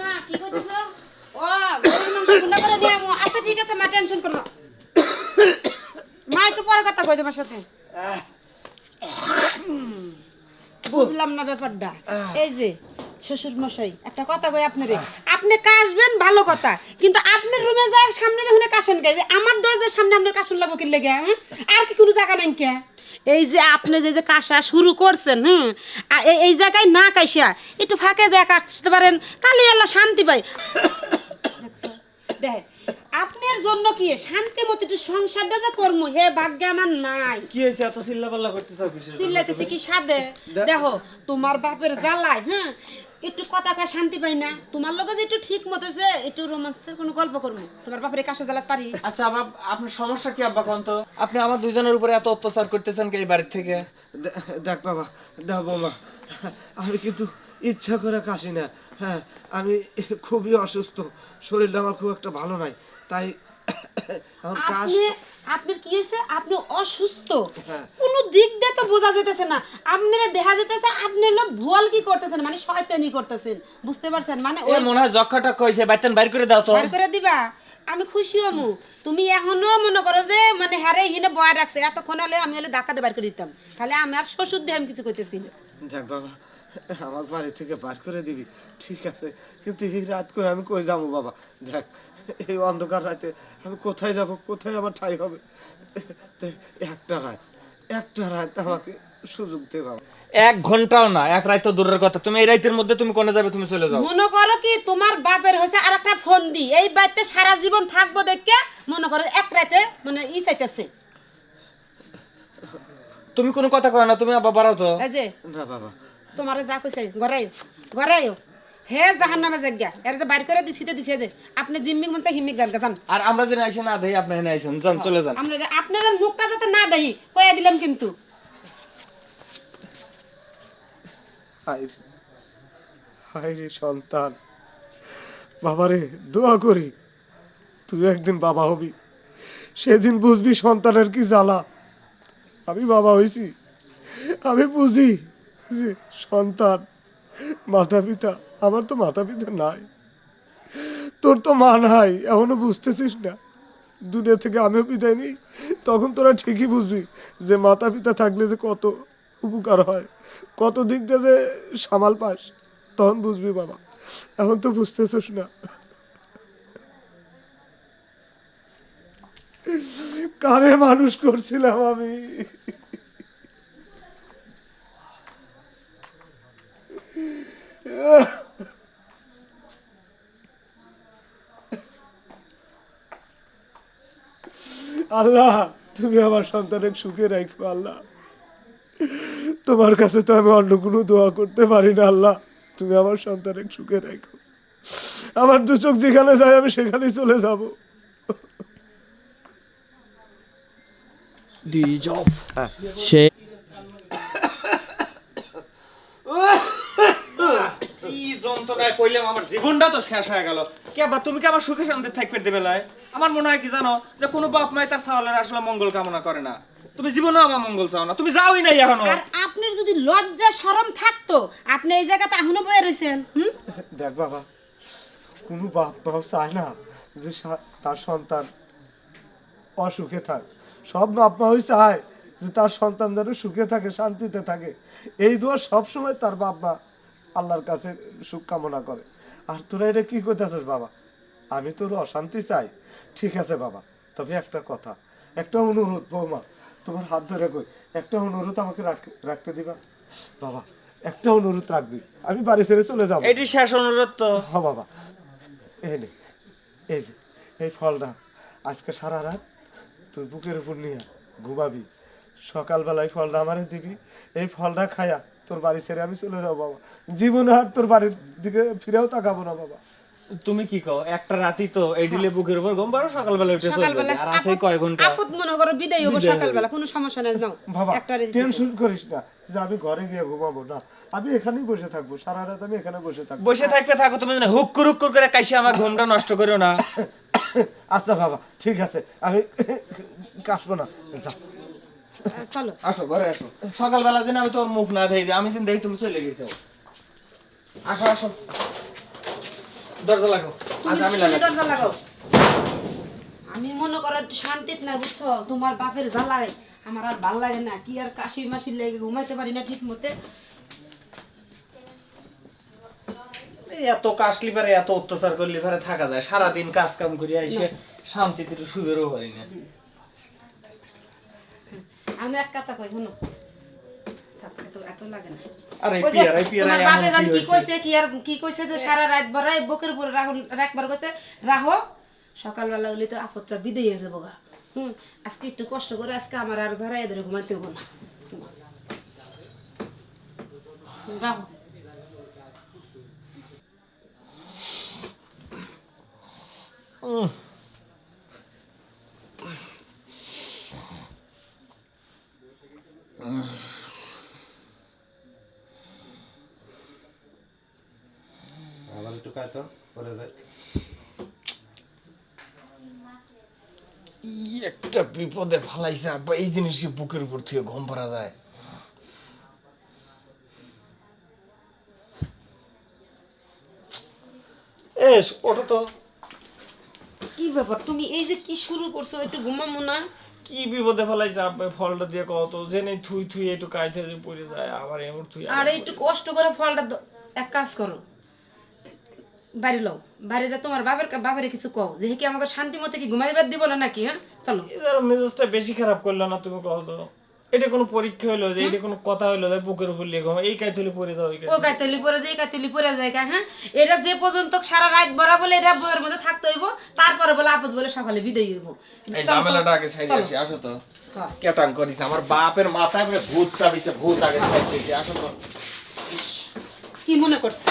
মা কি করতেছো ও গরুর মাংস গুন্ডা করে নিয়ে আমো আচ্ছা ঠিক আছে মা টেনশন করো মা একটু পরে কথা কই তোমার সাথে। বুঝলাম না ব্যাপারটা। এই যে শ্বশুর মশাই একটা কথা কই আপনারে? আপনি কাশবেন ভালো কথা। কিন্তু আপনার রুমে যায় সামনে যখন কাশেন গে আমার দরজার সামনে আপনার কাশুন লাভ কিনলে গে হ্যাঁ? আর কি কোনো জায়গা নাই কে? এই যে আপনি যে যে কাশা শুরু করছেন হুম? এই- জায়গায় না কাইসা একটু ফাঁকে দেয়া কাটতে পারেন তাহলে আল্লাহ শান্তি পাই দেখ আপনার জন্য কি শান্তি মতো একটু সংসারটা যে কর্ম হে ভাগ্যে আমার নাই। কি হয়েছে এত চিল্লা পাল্লা করতেছ জন্য কি সাদে? দেখো তোমার বাপের জ্বালায় হ্যাঁ একটু কথা কয়ে শান্তি পাই না। তোমার লগে যে একটু ঠিক মতো যে একটু রোমান্সের কোনো গল্প করব। তোমার বাপের কাছে জ্বালাত পারি। আচ্ছা আবার আপনার সমস্যা কি আব্বা কোন তো? আপনি আমার দুইজনের উপরে এত অত্যাচার করতেছেন কি এই বাড়ির থেকে? দেখ বাবা দেখ বৌমা আমি কিন্তু ইচ্ছা করে কাশি না। হ্যাঁ আমি খুবই অসুস্থ। শরীরটা আমার খুব একটা ভালো নাই। তাই কাশ আপনি আপনার কি হয়েছে? আপনি অসুস্থ। হ্যাঁ। কোনো দিক দিয়ে তো বোঝা যেতেছে না। আপনারা দেখা যেতেছে আপনি লোক ভুয়াল কি করতেছেন? মানে শয়তানি করতেছেন। বুঝতে পারছেন? মানে ওই মনে হয় যক্ষাটা কইছে বাইতেন বাইর করে দাও তো। বার করে দিবা? আমি খুশি হমু তুমি এখনও মনে করো যে মানে হারে হিনে বয় রাখছে। এতক্ষণ হলে আমি হলে ধাক্কা দিয়ে বার করে দিতাম। তাহলে আমার শ্বশুর দিয়ে আমি কিছু করতেছি দেখ বাবা আমার বাড়ি থেকে বার করে দিবি। ঠিক আছে। কিন্তু এই রাত করে আমি কই যাব বাবা? দেখ এই অন্ধকার রাতে আমি কোথায় যাব? কোথায় আমার ঠাই হবে? একটা রাত একটা রাত আমাকে সুযোগ দে বাবা। এক ঘন্টাও না এক রাত তো দূরের কথা। তুমি এই রাতের মধ্যে তুমি কোনে যাবে? তুমি চলে যাও। মনে করো কি তোমার বাপের হয়েছে আর একটা ফোন দি এই বাড়িতে সারা জীবন থাকব দেখে মনে করো এক রাতে মানে ই চাইতেছে। তুমি কোনো কথা কয় না তুমি আবার বাড়াও তো। এই যে না বাবা। তোমার যা কইছে ঘরে ঘরে হে জাহান নামে জায়গা এর যে বাইর করে দিছি তো দিছে যে আপনি জিম্মিক মন চাই হিমিক জান যান। আর আমরা যেন আইসে না দেই আপনি এনে আইসেন যান চলে যান। আমরা যে আপনাদের মুখটা যাতে না দেই কয়ে দিলাম কিন্তু। হায় রে সন্তান। বাবারে দোয়া করি তুই একদিন বাবা হবি। সেদিন বুঝবি সন্তানের কি জ্বালা। আমি বাবা হয়েছি আমি বুঝি যে সন্তান মাতা পিতা আমার তো মাতা পিতা নাই। তোর তো মা নাই, এখনও বুঝতেছিস না। দুনিয়া থেকে আমিও বিদায় নিই, তখন তোরা ঠিকই বুঝবি যে মাতা পিতা থাকলে যে কত উপকার হয়, কত দিক দিয়ে যে সামাল পাস, তখন বুঝবি বাবা। এখন তো বুঝতেছিস না। কারে মানুষ করছিলাম আমি আল্লাহ তুমি আমার সন্তানের সুখে রাখো আল্লাহ। তোমার কাছে তো আমি অন্য কোনো দোয়া করতে পারি না আল্লাহ। তুমি আমার সন্তানের সুখে রাখো। আমার দু চোখ যেখানে যায় আমি সেখানেই চলে যাব। সে কি যন্ত্রণায় কইলাম আমার জীবনটা তো শেষ হয়ে গেল। কে আবার তুমি কি আমার সুখে শান্তি থাকবে দেবে আমার মনে হয় কি জানো যে কোনো বাপ মাই তার ছাওয়ালের আসলে মঙ্গল কামনা করে না। তুমি জীবনেও আমার মঙ্গল চাও না তুমি যাওই নাই এখনও। আর আপনার যদি লজ্জা শরম থাকতো আপনি এই জায়গাতে এখনও বয়ে রয়েছেন হুম? দেখ বাবা কোনো বাপ মাও চায় না যে তার সন্তান অসুখে থাক। সব বাপ মাই চায় যে তার সন্তান যেন সুখে থাকে শান্তিতে থাকে। এই দোয়া সবসময় তার বাপ মা আল্লাহর কাছে সুখ কামনা করে। আর তোরা এটা কি করতেছিস বাবা? আমি তোর অশান্তি চাই। ঠিক আছে বাবা তবে একটা কথা একটা অনুরোধ বৌমা তোমার হাত ধরে কই একটা অনুরোধ আমাকে রাখ- রাখতে দিবা? বাবা একটা অনুরোধ রাখবি আমি বাড়ি ছেড়ে চলে যাব। এটি শেষ অনুরোধ তো। হ বাবা এই নে এই যে এই ফলটা আজকে সারা রাত তুই বুকের উপর নিয়ে ঘুমাবি। সকালবেলায় ফলটা আমারে দিবি এই ফলটা খায়া তোর বাড়ি ছেড়ে আমি চলে যাব বাবা। জীবনে আর তোর বাড়ির দিকে ফিরেও তাকাবো না বাবা। তুমি কি কও? একটা রাতি তো এই বুকের উপর ঘুম পারো সকালবেলা উঠে সকালবেলা আর আছে কয় ঘণ্টা? আপদ মনে করো বিদায় হব সকালবেলা কোনো সমস্যা নাই নাও বাবা টেনশন করিস না যে আমি ঘরে গিয়ে ঘুমাবো না। আমি এখানেই বসে থাকব সারা রাত আমি এখানে বসে থাকব। বসে থাকবে থাকো তুমি যেন হুক হুক করে কাইসে আমার ঘুমটা নষ্ট করো না। আচ্ছা বাবা ঠিক আছে আমি কাশবো না। যা। চলো। আসো ঘরে আসো। সকালবেলা যেন আমি তোর মুখ না দেখি আমি যেন দেখি তুমি চলে গেছো। আসো আসো। দরজা লাগো তুমি আজ আমি লাগাই দরজা লাগাও। আমি মনে করো শান্তিত না বুঝছ? তোমার বাপের জ্বালায়। আমার আর ভালো লাগে না। কি আর কাশি মাসি লেগে ঘুমাইতে পারি না ঠিক মতে এত কাশ লিভারে এত অত্যাচার করে লিভারে থাকা যায়। সারাদিন কাজ কাম করিয়া এসে শান্তিতে শুবেরও পারি না। আমি এক কথা কই শুনো। থাক, এত- এত লাগে না। আরে পিয়ার এই পিয়ার কি কইছে কি আর কি কইছে যে সারা রাত ভরা এই বুকের উপরে রাখবার কইছে রাখো সকালবেলা হলে তো আপদটা বিদায় হয়ে যাব গা হুম আজকে একটু কষ্ট করে আজকে আমার আর ঝরাই ধরে ঘুমাইতে হব না। রাখো তো পরে যাই ই একটা বিপদে ফালাইছে আব্বা এই জিনিস কি বুকের উপর থেকে ঘুম পারা যায়? এস ওঠো তো। কি ব্যাপার তুমি এই যে কি শুরু করছ একটু ঘুমামো না? কি বিপদে ফেলাইছে আব্বা ফলটা দিয়ে কত জেনে থুই থুই একটু কাইতে পড়ে যায় আবার এমন থুই আর একটু কষ্ট করে ফলটা এক কাজ করো। বাড়ি লও। বাড়ি যা তোমার বাবার বাবারে কিছু কও। যে কি আমাকে শান্তি মতো কি ঘুমাইবার দিব না নাকি হ্যাঁ? চলো। মেজাজটা বেশি খারাপ করল না তুমি কত এটা কোনো পরীক্ষা হইল যে এটা কোনো কথা হইল যে বুকের উপর লিয়ে ঘুমা এই পড়ে যাও এই ও কাইতলি। পরে যায় কাইতলি পরে যায় কা, হ্যাঁ? এটা যে পর্যন্ত সারা রাত বলে এটা বইয়ের মধ্যে থাকতে হইব তারপরে বলে আপদ বলে সকালে বিদায় হইব। এই তো। ঝামেলাটা আগে আসি আসো তো। কেটাং করিস আমার বাপের মাথায় পুরো ভূত চাবিছে ভূত আগে আসো তো। কি মনে করছে?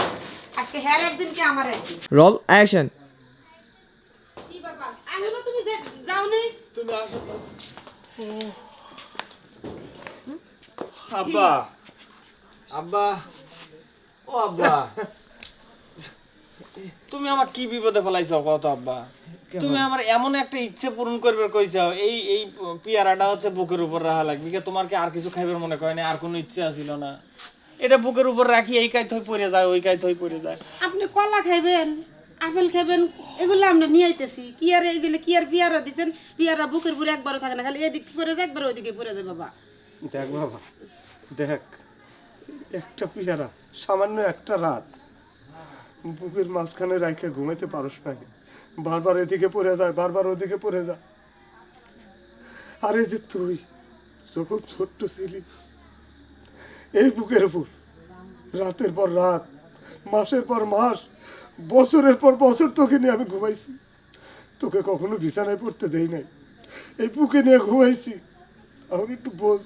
আজকে হ্যার একদিন কি আমার একদিন? রোল অ্যাকশন কি ব্যাপার? তুমি যাও নেই তুমি আসো আব্বা। আব্বা। ও আব্বা। তুমি আমার কি বিপদে ফেলাইছো? কত আব্বা। তুমি আমার এমন একটা ইচ্ছে পূরণ করবে কইছো এই এই পিয়ারাটা হচ্ছে বুকের উপর রাখা লাগবে। তোমার কি আর কিছু খাইবার মনে করে না আর কোনো ইচ্ছে আছিল না। এটা বুকের উপর রাখি এই কাই থই পড়ে যায় ওই কাই থই পড়ে যায়। আপনি কলা খাইবেন আপেল খাইবেন এগুলো আমরা নিয়ে আইতেছি। কি আর এগুলো কি আর পিয়ারা দিচ্ছেন পিয়ারা বুকের পুরে একবারও থাকে না খালি এদিক পরে যায় একবার ওইদিকে পরে যায় বাবা। দেখ বাবা দেখ একটা পিয়ারা সামান্য একটা রাত বুকের মাঝখানে রাখে ঘুমাইতে পারস নাই। বারবার এদিকে পড়ে যায় বারবার ওদিকে পড়ে যায়। আরে যে তুই যখন ছোট্ট ছিলি এই বুকের উপর। রাতের পর রাত, মাসের পর মাস, বছরের পর বছর তোকে নিয়ে আমি ঘুমাইছি। তোকে কখনো বিছানায় পড়তে দেই নাই। এই বুকে নিয়ে ঘুমাইছি। এখন একটু বোঝ।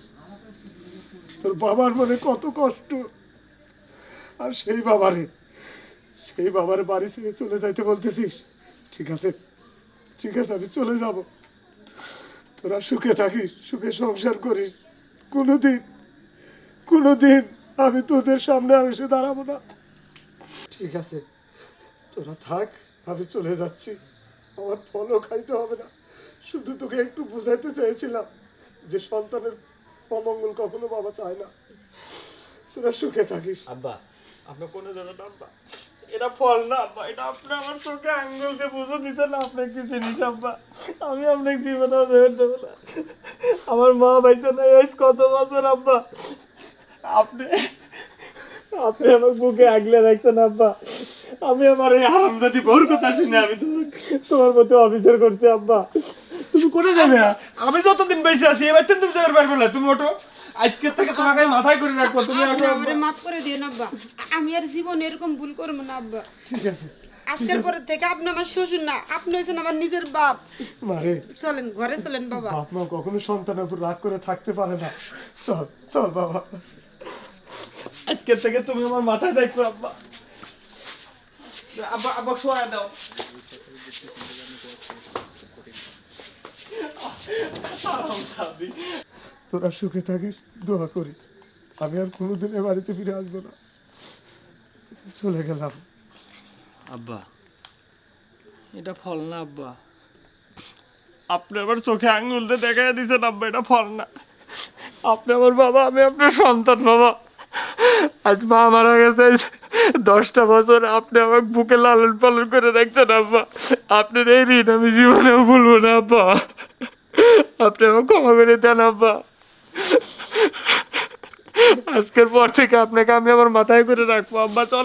তোর বাবার মনে কত কষ্ট। আর সেই বাবারে, সেই বাবার বাড়ি থেকে চলে যাইতে বলতেছিস। ঠিক আছে ঠিক আছে, আমি চলে যাব। তোরা সুখে থাকিস, সুখে সংসার করিস। কোনোদিন কোনোদিন আমি তোদের সামনে আর এসে দাঁড়াবো না। ঠিক আছে, তোরা থাক, আমি চলে যাচ্ছি। আমার ফলও খাইতে হবে না। শুধু তোকে একটু বুঝাইতে চেয়েছিলাম যে সন্তানের অমঙ্গল কখনো বাবা চায় না। তোরা সুখে থাকিস। আব্বা, আপনি কোনে যাবেন আব্বা? এটা ফল না আব্বা, এটা আপনি আমার চোখে আঙ্গুলকে বুঝে দিচ্ছেন না আপনি কি জিনিস আব্বা? আমি আপনাকে জীবনে জের দেবো না। আমার মা ভাইছে না এই কত বছর আব্বা? আপনি আপনি আমার বুকে আগলে রাখছেন আব্বা। আমি আমার এই হারামজাদি বউর কথা শুনে আমি তোমার তোমার প্রতি অফিসার করছি আব্বা। তুমি কোনে যাবে? আমি যতদিন বেঁচে আছি এবার তুমি যাবে পারবে না তুমি ওঠো। আজকে থেকে তোমাকে আমি মাথায় করে রাখব তুমি আমারে মাফ করে দিন আব্বা। আমি আর জীবনে এরকম ভুল করব না আব্বা। ঠিক আছে। আজকের পরে থেকে আপনি আমার শ্বশুর না আপনি হয়েছেন আমার নিজের বাপ। মারে। চলেন ঘরে চলেন বাবা। বাপ মা কখনো সন্তানের উপর রাগ করে থাকতে পারে না। চল চল বাবা। আজকে থেকে তুমি আমার মাথায় দেখো আব্বা। আব্বা আব্বা শোয়া দাও। তোরা সুখে থাকিস দোয়া করি। আমি আর কোনোদিন এ বাড়িতে ফিরে আসব না। চলে গেলাম। আব্বা এটা ফল না আব্বা। আপনি আমার চোখে আঙ্গুল দিয়ে দেখাই দিয়েছেন আব্বা এটা ফল না। আপনি আমার বাবা আমি আপনার সন্তান বাবা। আজ মা মারা গেছে দশটা বছর আপনি আমাকে বুকে লালন পালন করে রাখছেন আব্বা। আপনার এই ঋণ আমি জীবনেও ভুলবো না আব্বা। আপনি আমাকে ক্ষমা করে দেন আব্বা। আজকের পর থেকে আপনাকে আমি আমার মাথায় করে রাখব। আব্বা, চল।